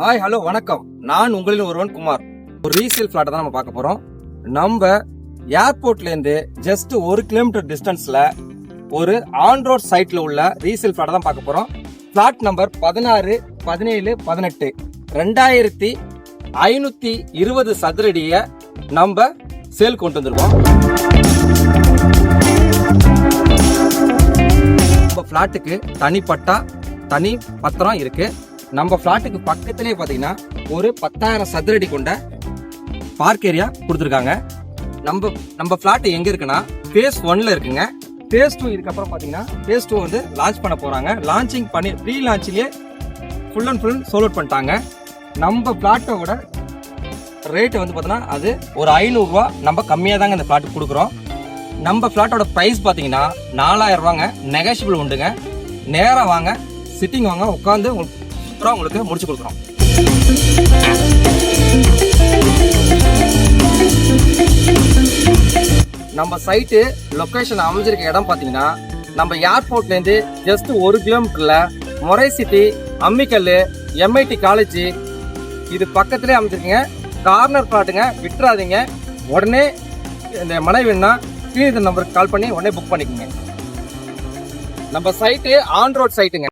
Hi hello வணக்கம். நான் உங்களில் ஒருவன் குமார். ஒரு ரீசேல் ஃபிளாட்டை தான் நம்ம பார்க்க போறோம். நம்ம ஏர்போர்ட்ல இருந்து ஜஸ்ட் ஒரு கிலோமீட்டர் டிஸ்டன்ஸ்ல ஒரு ஆன் ரோட் சைட்ல உள்ள ரீசேல் ஃபிளாட்டை தான் பார்க்க போறோம். ஃபிளாட் நம்பர் பதினாறு பதினேழு பதினெட்டு. ரெண்டாயிரத்தி ஐநூத்தி இருபது சதுரடிய நம்ம சேல் கொண்டு வந்துருவோம். நம்ம ஃப்ளாட்டுக்கு தனிப்பட்டா தனி பத்திரம் இருக்குது நம்ம ஃப்ளாட்டுக்கு பக்கத்துலேயே பார்த்தீங்கன்னா ஒரு பத்தாயிரம் சதுரடி கொண்ட பார்க் ஏரியா கொடுத்துருக்காங்க. நம்ம நம்ம ஃப்ளாட்டு எங்கே இருக்குன்னா ஃபேஸ் ஒன்ல இருக்குங்க. ஃபேஸ் டூ இதுக்கப்புறம் பார்த்தீங்கன்னா ஃபேஸ் டூ வந்து லான்ச் பண்ண போகிறாங்க லான்ச்சிங் பண்ணி pre லான்ச்சிலே full and full sold out பண்ணிட்டாங்க. நம்ம ஃப்ளாட்டோட ரேட்டு வந்து பார்த்தோன்னா அது ஒரு ஐநூறுரூவா நம்ம கம்மியாக தாங்க இந்த ஃப்ளாட்டு கொடுக்குறோம். நம்ம ஃப்ளாட்டோட ப்ரைஸ் பார்த்தீங்கன்னா நாலாயிரம் ரூபாங்க. நெகோஷியபிள் உண்டுங்க. நேராக வாங்க சிட்டிங் வாங்க உட்காந்து சூப்பராக உங்களுக்கு முடிச்சு கொடுக்குறோம். நம்ம சைட்டு லொக்கேஷன் அமைஞ்சிருக்க இடம் பார்த்தீங்கன்னா நம்ம ஏர்போர்ட்லேருந்து ஜஸ்ட் ஒரு கிலோமீட்டரில் மொரை சிட்டி அம்மிக்கல் எம்ஐடி காலேஜ் இது பக்கத்துலேயே அமைச்சிருக்கீங்க கார்னர் பிளாட்டுங்க விட்டுறாதீங்க. உடனே இந்த மனை வேணும்னா ஸ்க்ரீன் நம்பருக்கு கால் பண்ணி உடனே புக் பண்ணிக்கோங்க. நம்ம சைட்டு ஆன் ரோட் சைட்டுங்க